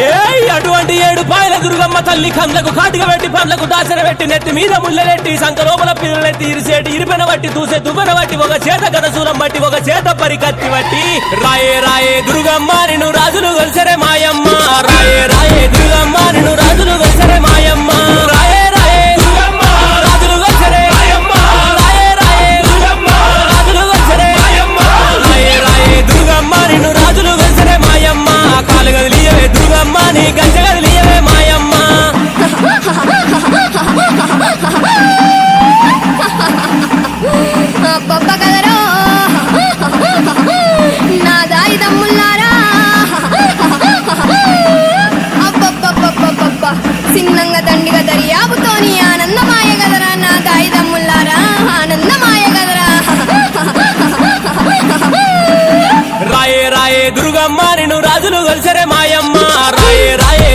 ఏ అటువంటి ఏడు పాయల దుర్గమ్మ తల్లి కండ్లకు కాటుక పెట్టి పండ్లకు దాసర పెట్టి నెత్తి మీద ముళ్ళెట్టి సంక లోపల పిల్లలెత్తి ఇరిసేటి ఇరిపెన బట్టి దూసే దువ్వెన బట్టి ఒక చేత గదసూలం బట్టి ఒక చేత పరికత్తి బట్టి రాయే రాయే దుర్గమ్మ నిన్ను రాజులు గొలిసరే మాయమ్మ. దుర్గమ్మ మారిను రాజులు కలిసరే మాయమ్మ. రాయే రాయే.